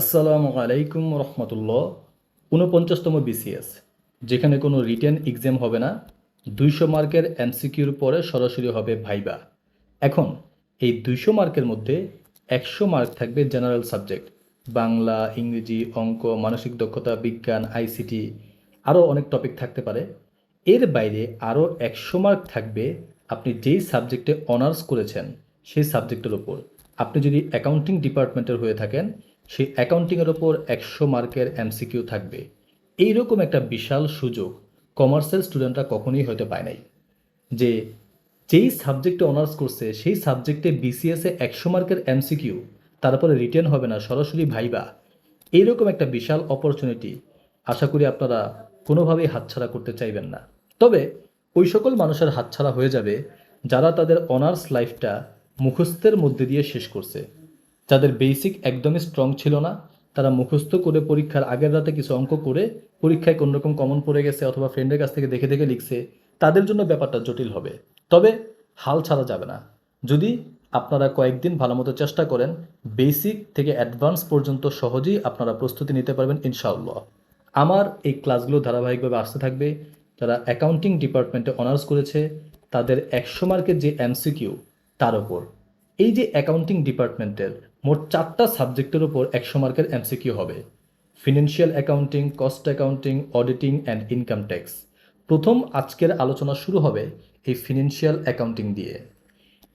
আসসালামু আলাইকুম রহমতুল্লাহ। ঊনপঞ্চাশতম বিসিএস যেখানে কোনো রিটেন এক্সাম হবে না, দুইশো মার্কের এমসিকিউর পরে সরাসরি হবে ভাইবা। এখন, এই দুইশো মার্কের মধ্যে একশো মার্ক থাকবে জেনারেল সাবজেক্ট, বাংলা, ইংরেজি, অঙ্ক, মানসিক দক্ষতা, বিজ্ঞান আইসিটি আরও অনেক টপিক থাকতে পারে। এর বাইরে আরও একশো মার্ক থাকবে আপনি যেই সাবজেক্টে অনার্স করেছেন, সেই সাবজেক্টের ওপর আপনি যদি অ্যাকাউন্টিং ডিপার্টমেন্টের হয়ে থাকেন সেই অ্যাকাউন্টিংয়ের ওপর একশো মার্কের এমসিকিউ থাকবে। এইরকম একটা বিশাল সুযোগ কমার্সের স্টুডেন্টরা কখনোই হয়তো পায় নাই। যে যেই সাবজেক্টে অনার্স করছে, সেই সাবজেক্টে বিসিএসে একশো মার্কের এমসিকিউ তারপরে রিটেন হবে না, সরাসরি ভাইবা। এইরকম একটা বিশাল অপরচুনিটি আশা করি আপনারা কোনোভাবেই হাতছাড়া করতে চাইবেন না। তবে ওই সকল মানুষের হাতছাড়া হয়ে যাবে যারা তাদের অনার্স লাইফটা মুখস্থের মধ্যে দিয়ে শেষ করছে। যাদের বেসিক একদমই স্ট্রং ছিল না, তারা মুখস্থ করে পরীক্ষার আগের রাতে কিছু অঙ্ক করে পরীক্ষায় কোনোরকম কমন পড়ে গেছে অথবা ফ্রেন্ডের কাছ থেকে দেখে দেখে লিখছে, তাদের জন্য ব্যাপারটা জটিল হবে। তবে হাল ছাড়া যাবে না। যদি আপনারা কয়েকদিন ভালো মতো চেষ্টা করেন বেসিক থেকে অ্যাডভান্স পর্যন্ত সহজেই আপনারা প্রস্তুতি নিতে পারবেন, ইনশাআল্লাহ। আমার এই ক্লাসগুলো ধারাবাহিকভাবে আসতে থাকবে। যারা অ্যাকাউন্টিং ডিপার্টমেন্টে অনার্স করেছে, তাদের একশো মার্কের যে এমসিকিউ তার ওপর এই যে অ্যাকাউন্টিং ডিপার্টমেন্টের মোট চারটা সাবজেক্টের ওপর একশো মার্কের এমসিকিউ হবে। Financial accounting cost accounting auditing and income tax প্রথম আজকের আলোচনা শুরু হবে এই ফিনান্সিয়াল অ্যাকাউন্টিং দিয়ে।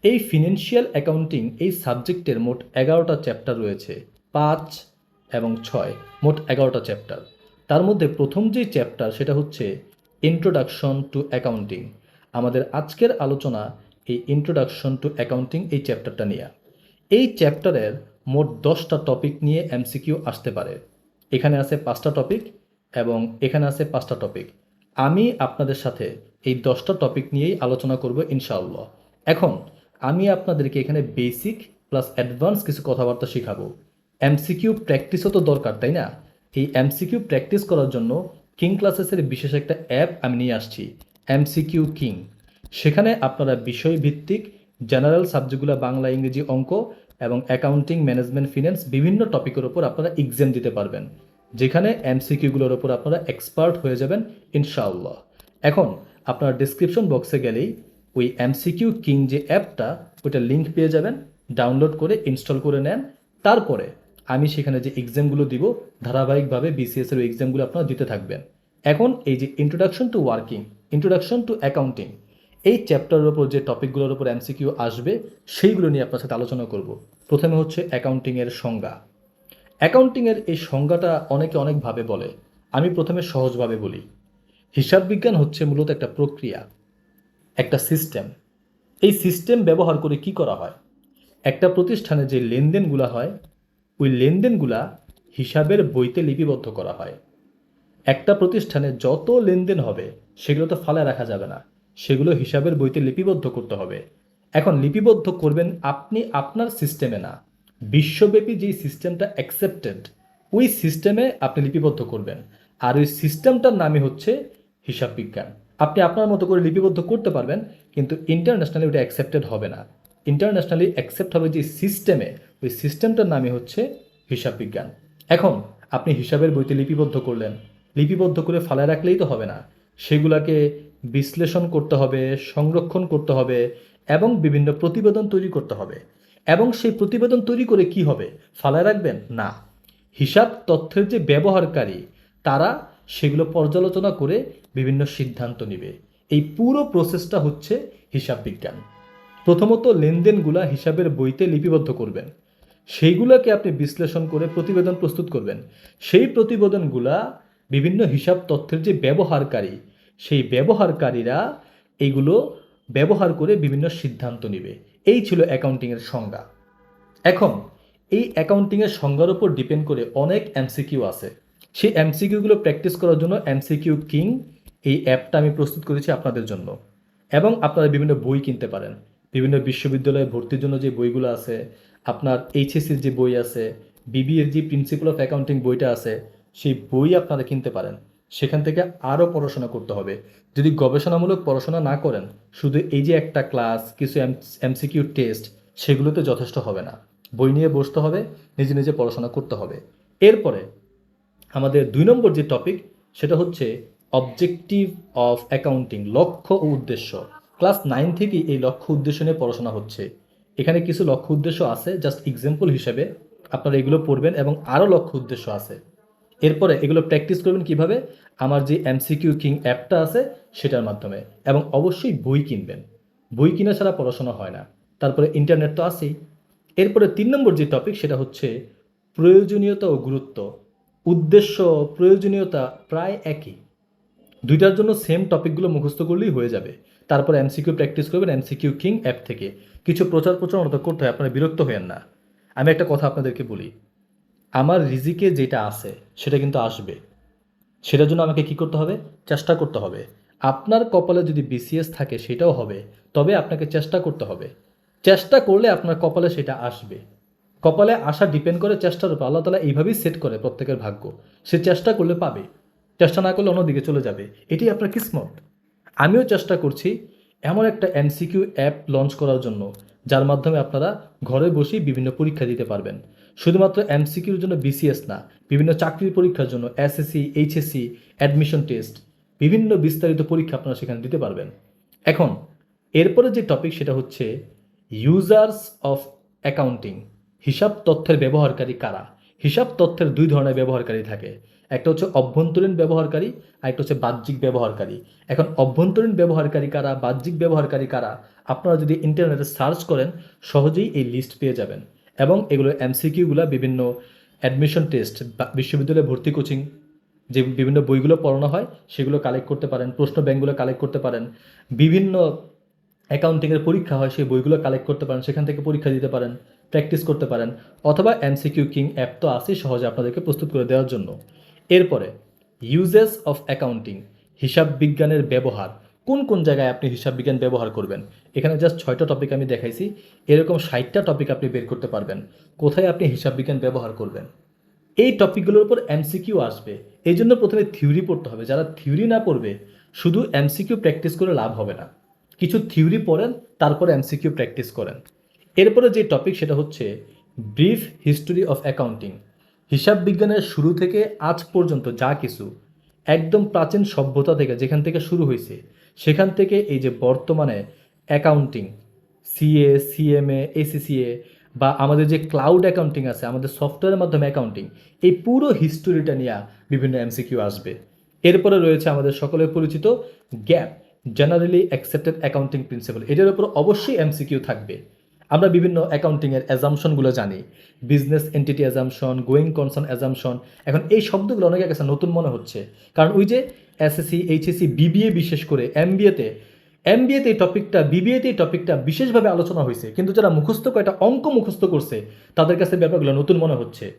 এই ফিনান্সিয়াল অ্যাকাউন্টিং এই সাবজেক্টের মোট এগারোটা চ্যাপ্টার রয়েছে, পাঁচ এবং ছয়, মোট এগারোটা চ্যাপ্টার তার মধ্যে প্রথম যে চ্যাপ্টার সেটা হচ্ছে ইন্ট্রোডাকশন টু অ্যাকাউন্টিং আমাদের আজকের আলোচনা এই ইন্ট্রোডাকশন টু অ্যাকাউন্টিং এই চ্যাপ্টারটা নিয়ে। এই চ্যাপ্টারের মোট দশটা টপিক নিয়ে এমসিকিউ আসতে পারে। এখানে আছে পাঁচটা টপিক এবং এখানে আছে পাঁচটা টপিক আমি আপনাদের সাথে এই দশটা টপিক নিয়েই আলোচনা করব ইনশাআল্লাহ। এখন আমি আপনাদেরকে এখানে বেসিক প্লাস অ্যাডভান্স কিছু কথাবার্তা শেখাবো। এমসিকিউ প্র্যাকটিসও তো দরকার, তাই না? এই এমসিকিউ প্র্যাকটিস করার জন্য কিং ক্লাসেসের বিশেষ একটা অ্যাপ আমি নিয়ে আসছি। এমসিকিউ কিং সেখানে আপনারা বিষয়ভিত্তিক জেনারেল সাবজেক্টগুলো বাংলা, ইংরেজি অঙ্ক এবং অ্যাকাউন্টিং ম্যানেজমেন্ট ফিনান্স বিভিন্ন টপিকের ওপর আপনারা এক্সাম দিতে পারবেন। যেখানে এমসিকিউগুলোর ওপর আপনারা এক্সপার্ট হয়ে যাবেন, ইনশাআল্লাহ। এখন আপনার ডিসক্রিপশন বক্সে গেলেই ওই এমসিকিউ কিং যে অ্যাপটা ওইটা লিঙ্ক পেয়ে যাবেন ডাউনলোড করে ইনস্টল করে নেন। তারপরে আমি সেখানে যে এক্সামগুলো দিব, ধারাবাহিকভাবে বিসিএস এর এক্সামগুলো আপনারা দিতে থাকবেন। এখন এই যে introduction to working introduction to accounting এই চ্যাপ্টারের ওপর যে টপিকগুলোর উপর এমসিকিউ আসবে, সেইগুলো নিয়ে আপনার সাথে আলোচনা করব। প্রথমে হচ্ছে অ্যাকাউন্টিংয়ের সংজ্ঞা। অ্যাকাউন্টিংয়ের এই সংজ্ঞাটা অনেকে অনেকভাবে বলে। আমি প্রথমে সহজভাবে বলি। হিসাব বিজ্ঞান হচ্ছে মূলত একটা প্রক্রিয়া, একটা সিস্টেম এই সিস্টেম ব্যবহার করে কি করা হয়? একটা প্রতিষ্ঠানে যে লেনদেনগুলো হয়, ওই লেনদেনগুলা হিসাবের বইতে লিপিবদ্ধ করা হয়। একটা প্রতিষ্ঠানে যত লেনদেন হবে, সেগুলো তো ফালায় রাখা যাবে না। সেগুলো হিসাবের বইতে লিপিবদ্ধ করতে হবে। এখন লিপিবদ্ধ করবেন আপনি আপনার সিস্টেমে না। বিশ্বব্যাপী যেই সিস্টেমটা অ্যাকসেপ্টেড ওই সিস্টেমে আপনি লিপিবদ্ধ করবেন। আর ওই সিস্টেমটার নামই হচ্ছে হিসাব বিজ্ঞান। আপনি আপনার মতো করে লিপিবদ্ধ করতে পারবেন, কিন্তু ইন্টারন্যাশনালি ওটা অ্যাকসেপ্টেড হবে না। ইন্টারন্যাশনালি অ্যাকসেপ্ট হবে যে সিস্টেমে ওই সিস্টেমটার নামই হচ্ছে হিসাব বিজ্ঞান। এখন আপনি হিসাবের বইতে লিপিবদ্ধ করলেন। লিপিবদ্ধ করে ফালায় রাখলেই তো হবে না। সেগুলাকে বিশ্লেষণ করতে হবে, সংরক্ষণ করতে হবে এবং বিভিন্ন প্রতিবেদন তৈরি করতে হবে। এবং সেই প্রতিবেদন তৈরি করে কি হবে? ফালায় রাখবেন? না। হিসাব তথ্যের যে ব্যবহারকারী, তারা সেগুলো পর্যালোচনা করে বিভিন্ন সিদ্ধান্ত নেবে। এই পুরো প্রসেসটা হচ্ছে হিসাব বিজ্ঞান। প্রথমত লেনদেনগুলা হিসাবের বইতে লিপিবদ্ধ করবেন। সেইগুলোকে আপনি বিশ্লেষণ করে প্রতিবেদন প্রস্তুত করবেন। সেই প্রতিবেদনগুলা বিভিন্ন হিসাব তথ্যের যে ব্যবহারকারী সেই ব্যবহারকারীরা এইগুলো ব্যবহার করে বিভিন্ন সিদ্ধান্ত নেবে। এই ছিল অ্যাকাউন্টিংয়ের সংজ্ঞা। এখন, এই অ্যাকাউন্টিংয়ের সংজ্ঞার উপর ডিপেন্ড করে অনেক এমসিকিউ আছে। সেই এমসিকিউগুলো প্র্যাকটিস করার জন্য এমসিকিউ কিং এই অ্যাপটা আমি প্রস্তুত করেছি আপনাদের জন্য। এবং আপনারা বিভিন্ন বই কিনতে পারেন। বিভিন্ন বিশ্ববিদ্যালয়ে ভর্তির জন্য যে বইগুলো আছে, আপনার এইচএসির যে বই আছে, বিবিএর যে প্রিন্সিপাল অফ অ্যাকাউন্টিং বইটা আছে, সেই বই আপনারা কিনতে পারেন। সেখান থেকে আরও পড়াশোনা করতে হবে। যদি গবেষণামূলক পড়াশোনা না করেন, শুধু এই যে একটা ক্লাস, কিছু এমসিকিউ টেস্ট, সেগুলোতে যথেষ্ট হবে না। বই নিয়ে বসতে হবে, নিজে নিজে পড়াশোনা করতে হবে। এরপরে আমাদের দুই নম্বর যে টপিক, সেটা হচ্ছে অবজেক্টিভ অফ অ্যাকাউন্টিং, লক্ষ্য ও উদ্দেশ্য। ক্লাস নাইন থেকেই এই লক্ষ্য উদ্দেশ্য নিয়ে পড়াশোনা হচ্ছে। এখানে কিছু লক্ষ্য উদ্দেশ্য আছে, জাস্ট এক্সাম্পল হিসেবে আপনারা এগুলো পড়বেন এবং আরও লক্ষ্য উদ্দেশ্য আছে। এরপরে এগুলো প্র্যাকটিস করবেন কীভাবে? আমার যে এমসিকিউ কিং অ্যাপটা আছে, সেটার মাধ্যমে। এবং অবশ্যই বই কিনবেন। বই কিনা ছাড়া পড়াশোনা হয় না। তারপরে ইন্টারনেট তো আছেই। এরপরে তিন নম্বর যে টপিক সেটা হচ্ছে প্রয়োজনীয়তা ও গুরুত্ব। উদ্দেশ্য প্রয়োজনীয়তা প্রায় একই। দুইটার জন্য সেম টপিকগুলো মুখস্থ করলেই হয়ে যাবে। তারপর এমসিকিউ প্র্যাকটিস করবেন এমসিকিউ কিং অ্যাপ থেকে। কিছু প্রচার প্রচারণা করতে হয়, আপনারা বিরক্ত হয়েন না। আমি একটা কথা আপনাদেরকে বলি। আমার রিজিকে যেটা আছে, সেটা কিন্তু আসবে। সেটার জন্য আমাকে কি করতে হবে? চেষ্টা করতে হবে। আপনার কপালে যদি বিসিএস থাকে, সেটাও হবে। তবে আপনাকে চেষ্টা করতে হবে। চেষ্টা করলে আপনার কপালে সেটা আসবে। কপালে আসা ডিপেন্ড করে চেষ্টার উপর। আল্লাহ তালা এইভাবেই সেট করে প্রত্যেকের ভাগ্য। সে চেষ্টা করলে পাবে। চেষ্টা না করলে অন্যদিকে চলে যাবে। এটাই আপনার কিসমত। আমিও চেষ্টা করছি এমন একটা এমসিকিউ অ্যাপ লঞ্চ করার জন্য, যার মাধ্যমে আপনারা ঘরে বসেই বিভিন্ন পরীক্ষা দিতে পারবেন। শুধুমাত্র এমসিকিউর জন্য বিসিএস না, বিভিন্ন চাকরির পরীক্ষার জন্য এসএসসি এইচএসসি অ্যাডমিশন টেস্ট বিভিন্ন বিস্তারিত পরীক্ষা আপনারা সেখানে দিতে পারবেন। এখন, এরপরে যে টপিক সেটা হচ্ছে ইউজার্স অফ অ্যাকাউন্টিং হিসাব তথ্যের ব্যবহারকারী কারা? হিসাব তথ্যের দুই ধরনের ব্যবহারকারী থাকে, একটা হচ্ছে অভ্যন্তরীণ ব্যবহারকারী আর একটা হচ্ছে বাহ্যিক ব্যবহারকারী। এখন অভ্যন্তরীণ ব্যবহারকারী কারা, বাহ্যিক ব্যবহারকারী কারা, আপনারা যদি ইন্টারনেটে সার্চ করেন, সহজেই এই লিস্ট পেয়ে যাবেন। এবং এগুলো এমসিকিউগুলো বিভিন্ন অ্যাডমিশন টেস্ট বিশ্ববিদ্যালয়ে ভর্তি কোচিং যে বিভিন্ন বইগুলো পড়ানো হয়, সেগুলো কালেক্ট করতে পারেন, প্রশ্ন ব্যাংকগুলো কালেক্ট করতে পারেন, বিভিন্ন অ্যাকাউন্টিংয়ের পরীক্ষা হয়, সেই বইগুলো কালেক্ট করতে পারেন, সেখান থেকে পরীক্ষা দিতে পারেন প্র্যাকটিস করতে পারেন, অথবা এমসিকিউ কিং অ্যাপ তো আছেই সহজে আপনাদেরকে প্রস্তুত করে দেওয়ার জন্য। এরপরে ইউজেস অফ অ্যাকাউন্টিং হিসাব বিজ্ঞানের ব্যবহার কোন কোন জায়গায় আপনি হিসাব বিজ্ঞান ব্যবহার করবেন? এখানে জাস্ট ছয়টা টপিক আমি দেখাইছি। এরকম ষাটটা টপিক আপনি বের করতে পারবেন। কোথায় আপনি হিসাব বিজ্ঞান ব্যবহার করবেন? এই টপিকগুলোর উপর এমসিকিউ আসবে। এই জন্য প্রথমে থিওরি পড়তে হবে। যারা থিওরি না পড়বে, শুধু এমসিকিউ প্র্যাকটিস করে লাভ হবে না। কিছু থিওরি পড়েন, তারপর এমসিকিউ প্র্যাকটিস করেন। এরপরে যে টপিক সেটা হচ্ছে ব্রিফ হিস্টোরি অফ অ্যাকাউন্টিং হিসাব বিজ্ঞানের শুরু থেকে আজ পর্যন্ত যা কিছু, একদম প্রাচীন সভ্যতা থেকে, যেখান থেকে শুরু হয়েছে সেখান থেকে এই যে বর্তমানে অ্যাকাউন্টিং সিএ সিএমএ এসিসিএ বা আমাদের যে ক্লাউড অ্যাকাউন্টিং আছে, আমাদের সফটওয়্যারের মাধ্যমে অ্যাকাউন্টিং এই পুরো হিস্টোরিটা নিয়ে বিভিন্ন এমসিকিউ আসবে। এরপরে রয়েছে আমাদের সকলের পরিচিত GAAP generally accepted accounting principle এটার উপর অবশ্যই এমসিকিউ থাকবে। আমরা বিভিন্ন অ্যাকাউন্টিংয়ের অ্যাজামশনগুলো জানি business entity assumption going concern assumption এখন এই শব্দগুলো অনেকের কাছে নতুন মনে হচ্ছে। কারণ ওই যে এসএসসি এইচএসসি বিবিএ বিশেষ করে এমবিএতে এমবিএতে এই টপিকটা বিবিএতে এই টপিকটা বিশেষভাবে আলোচনা হয়েছে। কিন্তু যারা মুখস্থ কয়টা অঙ্ক মুখস্থ করছে, তাদের কাছে ব্যাপারগুলো নতুন মনে হচ্ছে।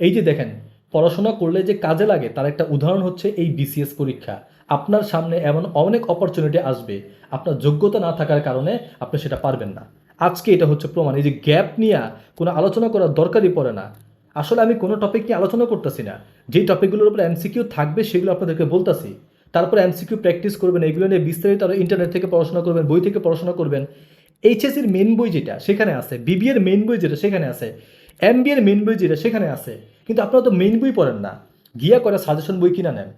এই যে দেখেন, পড়াশোনা করলে যে কাজে লাগে, তার একটা উদাহরণ হচ্ছে এই বিসিএস পরীক্ষা। আপনার সামনে এমন অনেক অপরচুনিটি আসবে। আপনার যোগ্যতা না থাকার কারণে আপনি সেটা পারবেন না। আজকে এটা হচ্ছে প্রমাণ। এই যে গ্যাপ নিয়ে কোনো আলোচনা করার দরকারই পড়ে না। আসলে আমি কোনো টপিক নিয়ে আলোচনা করতেছি না। যেই টপিকগুলোর উপর এমসিকিউ থাকবে সেগুলো আপনাদেরকে বলতাছি। তারপর এমসিকিউ প্র্যাকটিস করবেন, এগুলো নিয়ে বিস্তারিত আরও ইন্টারনেট থেকে পড়াশোনা করবেন, বই থেকে পড়াশোনা করবেন। এইচএসির মেন বই যেটা, সেখানে আছে। বিবিএর মেন বই যেটা, সেখানে আছে। এমবিএর মেন বই যেটা, সেখানে আছে। কিন্তু আপনারা তো মেন বই পড়েন না। গিয়া করে সাজেশন বই কিনা নেন।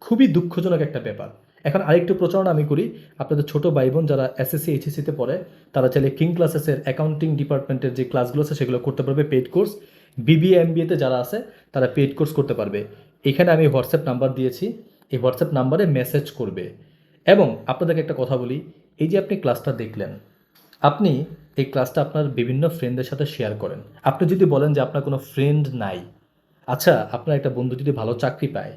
খুবই দুঃখজনক একটা ব্যাপার। এখন আরেকটু প্রচারণা আমি করি। আপনাদের ছোট ভাই বোন যারা এসএসসি এইচএসসিতে পড়ে, তারা চাইলে কিং ক্লাসেসের অ্যাকাউন্টিং ডিপার্টমেন্টের যে ক্লাসগুলো আছে, সেগুলো করতে পারবে পেড কোর্স বিবিএ এমবিএতে যারা আছে, তারা পেড কোর্স করতে পারবে। এখানে আমি হোয়াটসঅ্যাপ নাম্বার দিয়েছি। এই হোয়াটসঅ্যাপ নাম্বারে মেসেজ করবে। এবং আপনাদেরকে একটা কথা বলি, এই যে আপনি ক্লাসটা দেখলেন, আপনি এই ক্লাসটা আপনার বিভিন্ন ফ্রেন্ডদের সাথে শেয়ার করেন। আপনি যদি বলেন যে আপনার কোনো ফ্রেন্ড নাই আচ্ছা আপনার একটা বন্ধু যদি ভালো চাকরি পায়,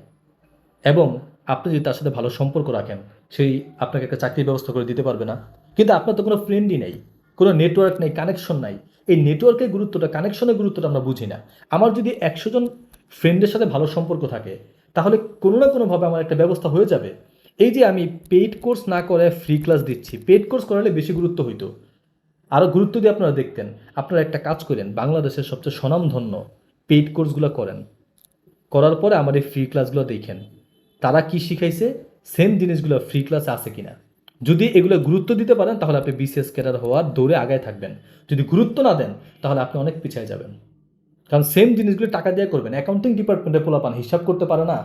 এবং আপনি যদি তার সাথে ভালো সম্পর্ক রাখেন, সেই আপনাকে একটা চাকরির ব্যবস্থা করে দিতে পারবে না। কিন্তু আপনার তো কোনো ফ্রেন্ডই নেই। কোনো নেটওয়ার্ক নেই কানেকশন নাই। এই নেটওয়ার্কের গুরুত্বটা কানেকশনের গুরুত্বটা আমরা বুঝি না। আমার যদি একশো জন ফ্রেন্ডের সাথে ভালো সম্পর্ক থাকে, তাহলে কোনো না কোনোভাবে আমার একটা ব্যবস্থা হয়ে যাবে। এই যে আমি পেইড কোর্স না করে ফ্রি ক্লাস দিচ্ছি পেইড কোর্স করালে বেশি গুরুত্ব হইতো। আরও গুরুত্ব দিয়ে আপনারা দেখতেন, আপনারা একটা কাজ করেন, বাংলাদেশের সবচেয়ে স্বনামধন্য পেইড কোর্সগুলো করেন। করার পরে আমার এই ফ্রি ক্লাসগুলো দেখেন, তারা কি শিখাইছে সেম জিনিসগুলো ফ্রি ক্লাসে আছে কিনা। যদি এগুলো গুরুত্ব দিতে পারেন, তাহলে আপনি বিসিএস ক্যাডার হওয়ার দৌড়ে আগায় থাকবেন। যদি গুরুত্ব না দেন, তাহলে আপনি অনেক পিছিয়ে যাবেন। কারণ সেম জিনিসগুলো টাকা দিয়ে করবেন। অ্যাকাউন্টিং ডিপার্টমেন্টে পোলাপান, হিসাব করতে পারে না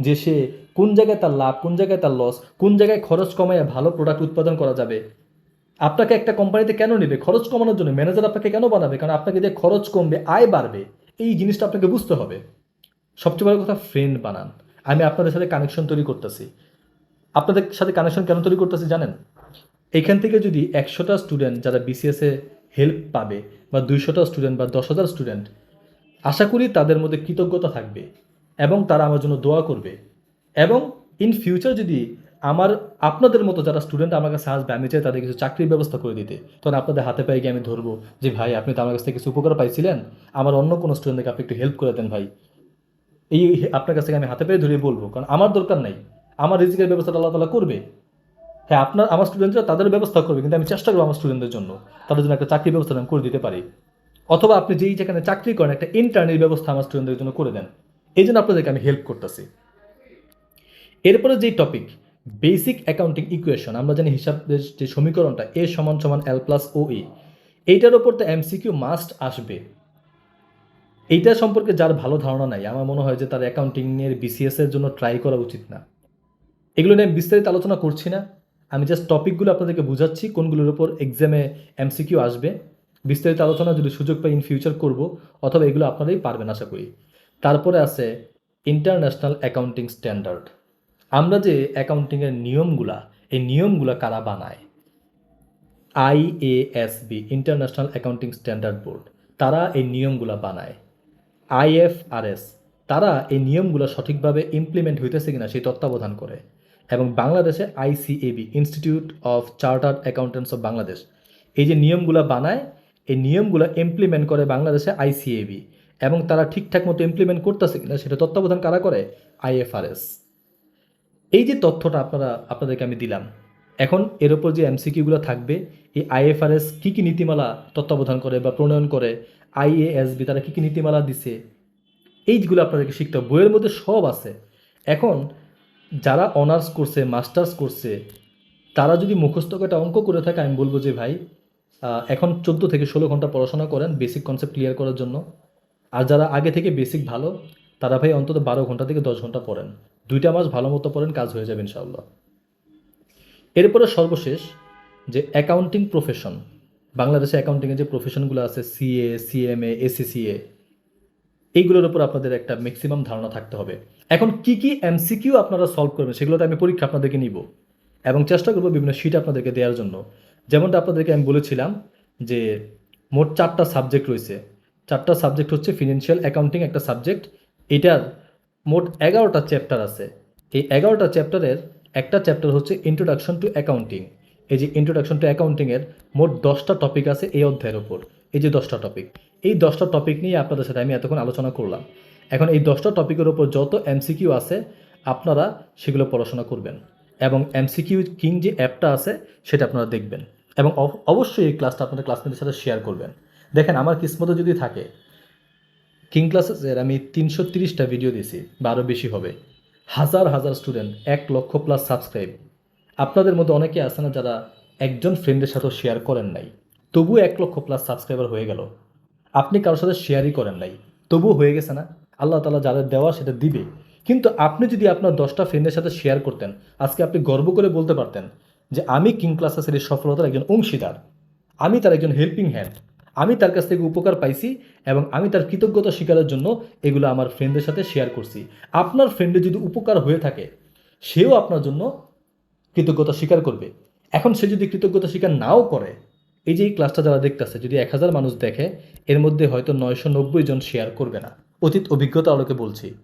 যে সে কোন জায়গায় তার লাভ, কোন জায়গায় তার লস কোন জায়গায় খরচ কমায় ভালো প্রোডাক্ট উৎপাদন করা যাবে। আপনাকে একটা কোম্পানিতে কেন নেবে? খরচ কমানোর জন্য ম্যানেজার আপনাকে কেন বানাবে? কারণ আপনাকে দিয়ে খরচ কমবে, আয় বাড়বে, এই জিনিসটা আপনাকে বুঝতে হবে। সবচেয়ে বড় কথা ফ্রেন্ড বানান। আমি আপনাদের সাথে কানেকশন তৈরি করতেছি। আপনাদের সাথে কানেকশন কেন তৈরি করতেছে জানেন? এখান থেকে যদি একশোটা স্টুডেন্ট যারা বিসিএসে হেল্প পাবে বা দুইশোটা স্টুডেন্ট বা দশ হাজার স্টুডেন্ট আশা করি তাদের মধ্যে কৃতজ্ঞতা থাকবে এবং তারা আমার জন্য দোয়া করবে। এবং ইন ফিউচার যদি আমার, আপনাদের মতো যারা স্টুডেন্ট আমার কাছে আসবে, আমি চাই তাদের কিছু চাকরির ব্যবস্থা করে দিতে। তখন আপনাদের হাতে পায়ে গিয়ে আমি ধরবো যে, ভাই, আপনি তো আমার কাছ থেকে কিছু উপকার পাইছিলেন। আমার অন্য কোনো স্টুডেন্টকে আপনি একটু হেল্প করে দেন ভাই। এই আপনার কাছ থেকে আমি হাতে পেয়ে ধরে বলব, কারণ আমার দরকার নাই। আমার রিজিকের ব্যবস্থাটা আল্লাহ তালা করবে। হ্যাঁ আপনার, আমার স্টুডেন্টরা তাদের ব্যবস্থা করবে, কিন্তু আমি চেষ্টা করব আমার স্টুডেন্টদের জন্য। তাদের জন্য একটা চাকরির ব্যবস্থা আমি করে দিতে পারি। অথবা আপনি যেই যেখানে চাকরি করেন, একটা ইন্টারনের ব্যবস্থা আমার স্টুডেন্টদের জন্য করে দেন। এই জন্য আপনাদেরকে আমি হেল্প করতেছি। এরপরে যেই টপিক বেসিক অ্যাকাউন্টিং ইকুয়েশন আমরা জানি হিসাবের যে সমীকরণটা এ সমান সমান এল প্লাস ও ই এইটার ওপর তো এমসিকিউ মাস্ট আসবে। এইটা সম্পর্কে যার ভালো ধারণা নাই, আমার মনে হয় যে তার অ্যাকাউন্টিংয়ের বিসিএস এর জন্য ট্রাই করা উচিত না। এগুলো নিয়ে আমি বিস্তারিত আলোচনা করছি না। আমি জাস্ট টপিকগুলো আপনাদেরকে বুঝাচ্ছি, কোনগুলোর উপর এক্সামে এমসিকিউ আসবে। বিস্তারিত আলোচনা যদি সুযোগ পাই ইন ফিউচার করব, অথবা এগুলো আপনারাই পারবেন আশা করি। তারপরে আছে ইন্টারন্যাশনাল অ্যাকাউন্টিং স্ট্যান্ডার্ড আমরা যে অ্যাকাউন্টিংয়ের নিয়মগুলা, এই নিয়মগুলা কারা বানায়? IASB international accounting standard board তারা এই নিয়মগুলা বানায়। আইএফআরএস তারা এই নিয়মগুলো সঠিকভাবে ইমপ্লিমেন্ট হইতেছে কিনা সেই তত্ত্বাবধান করে। এবং বাংলাদেশে ICAB institute of chartered accountants of Bangladesh এই যে নিয়মগুলো বানায়, এই নিয়মগুলো ইমপ্লিমেন্ট করে বাংলাদেশে আইসিএবি এবং তারা ঠিকঠাক মতো ইমপ্লিমেন্ট করতেছে কিনা সেটা তত্ত্বাবধান কারা করে? আইএফআরএস এই যে তথ্যটা আপনারা, আপনাদেরকে আমি দিলাম, এখন এর ওপর যে এমসিকিউগুলো থাকবে, এই আইএফআরএস কী কী নীতিমালা তত্ত্বাবধান করে বা প্রণয়ন করে আইএএসবি তারা কী কী নীতিমালা দিছে এইগুলো আপনাদেরকে শিখতে হবে। বইয়ের মধ্যে সব আছে। এখন যারা অনার্স করছে, মাস্টার্স করছে, তারা যদি মুখস্থ একটা অঙ্ক করে থাকে, আমি বলব যে ভাই এখন চোদ্দ থেকে ষোলো ঘণ্টা পড়াশোনা করেন বেসিক কনসেপ্ট ক্লিয়ার করার জন্য। আর যারা আগে থেকে বেসিক ভালো, তারা ভাই অন্তত বারো ঘণ্টা থেকে দশ ঘণ্টা পড়েন। দুইটা মাস ভালো মতো পড়েন, কাজ হয়ে যাবে ইনশাআল্লাহ। এরপরে সর্বশেষ যে অ্যাকাউন্টিং প্রফেশন বাংলাদেশে অ্যাকাউন্টিংয়ের যে প্রফেশনগুলো আছে সিএ সিএমএ এসিসিএ এইগুলোর উপর আপনাদের একটা ম্যাক্সিমাম ধারণা থাকতে হবে। এখন কি কি এমসিকিউ আপনারা সলভ করবেন সেগুলোতে আমি পরীক্ষা আপনাদেরকে নিব এবং চেষ্টা করব বিভিন্ন শিট আপনাদেরকে দেওয়ার জন্য। যেমনটা আপনাদেরকে আমি বলেছিলাম যে মোট চারটা সাবজেক্ট রয়েছে। চারটা সাবজেক্ট হচ্ছে ফিনান্সিয়াল অ্যাকাউন্টিং একটা সাবজেক্ট এটার মোট এগারোটা চ্যাপ্টার আছে। এই এগারোটা চ্যাপ্টারের একটা চ্যাপ্টার হচ্ছে ইন্ট্রোডাকশন টু অ্যাকাউন্টিং এই যে ইন্ট্রোডাকশন টু অ্যাকাউন্টিংয়ের মোট দশটা টপিক আছে এই অধ্যায়ের ওপর এই যে দশটা টপিক এই দশটা টপিক নিয়ে আপনাদের সাথে আমি এতক্ষণ আলোচনা করলাম। এখন এই দশটা টপিকের ওপর যত এমসিকিউ আছে, আপনারা সেগুলো পড়াশোনা করবেন এবং এমসিকিউ কিং যে অ্যাপটা আছে, সেটা আপনারা দেখবেন এবং অব- অবশ্যই এই ক্লাসটা আপনাদের ক্লাসমেটের সাথে শেয়ার করবেন। দেখেন, আমার কিসমতে যদি থাকে কিং ক্লাসেসের আমি তিনশো তিরিশটা ভিডিও দিয়েছি, বা আরও বেশি হবে। হাজার হাজার স্টুডেন্ট এক লক্ষ প্লাস সাবস্ক্রাইব আপনাদের মধ্যে অনেকে আছে না যারা একজন ফ্রেন্ডের সাথেও শেয়ার করেন নাই। তবুও এক লক্ষ প্লাস সাবস্ক্রাইবার হয়ে গেল। আপনি কারোর সাথে শেয়ারই করেন নাই। তবুও হয়ে গেছে না। আল্লাহ তালা যাদের দেওয়া সেটা দিবে। কিন্তু আপনি যদি আপনার দশটা ফ্রেন্ডের সাথে শেয়ার করতেন, আজকে আপনি গর্ব করে বলতে পারতেন যে আমি কিং ক্লাসেসের এই সফলতার একজন অংশীদার। আমি তার একজন হেল্পিং হ্যান্ড আমি তার কাছ থেকে উপকার পাইছি এবং আমি তার কৃতজ্ঞতা স্বীকারের জন্য এগুলো আমার ফ্রেন্ডের সাথে শেয়ার করছি। আপনার ফ্রেন্ডে যদি উপকার হয়ে থাকে, সেও আপনার জন্য কৃতজ্ঞতা স্বীকার করবে। এখন সে যদি কৃতজ্ঞতা স্বীকার নাও করে এই যে এই ক্লাসটা যারা দেখতেছে, যদি এক হাজার মানুষ দেখে, এর মধ্যে হয়তো নয়শো নব্বই জন শেয়ার করবে না। অতীত অভিজ্ঞতা আলোকে বলছি,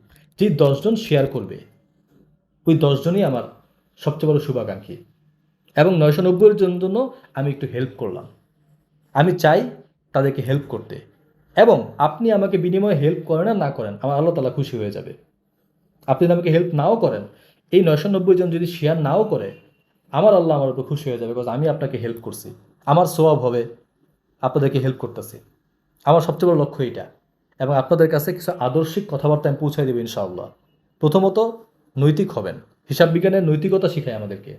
যে দশজন শেয়ার করবে, ওই দশজনই আমার সবচেয়ে বড় শুভাকাঙ্ক্ষী। এবং নয়শো নব্বইয়ের জন্য আমি একটু হেল্প করলাম। আমি চাই তাদেরকে হেল্প করতে। এবং আপনি আমাকে বিনিময়ে হেল্প করেন আর না করেন, আমার আল্লাহ তালা খুশি হয়ে যাবে। আপনি আমাকে হেল্প নাও করেন, এই নয়শো নব্বই জন যদি শেয়ার নাও করে আমার আল্লাহ আমার উপর খুশি হয়ে যাবে বিকজ আমি আপনাকে হেল্প করছি। আমার স্বভাব হবে, আপনাদেরকে হেল্প করতেছি। আমার সবচেয়ে বড় লক্ষ্য এইটা। এবং আপনাদের কাছে কিছু আদর্শিক কথাবার্তা আমি পৌঁছাই দেবো ইনশাআল্লাহ। প্রথমত, নৈতিক হবেন। হিসাব বিজ্ঞানের নৈতিকতা শিখায় আমাদেরকে।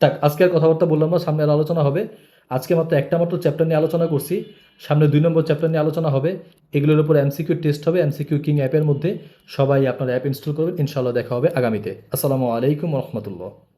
তাক আজকে আর কথাবার্তা বললাম না, সামনে আর আলোচনা হবে। আজকে মাত্র একটা মাত্র চ্যাপ্টার নিয়ে আলোচনা করছি। সামনে দুই নম্বর চ্যাপ্টার নিয়ে আলোচনা হবে। এগুলোর উপর এমসিকিউ টেস্ট হবে এমসিকিউ কিং অ্যাপের মধ্যে। সবাই আপনার অ্যাপ ইনস্টল করবেন ইনশাল্লাহ দেখা হবে আগামীতে। আসসালামু আলাইকুম রহমতুল্লাহ।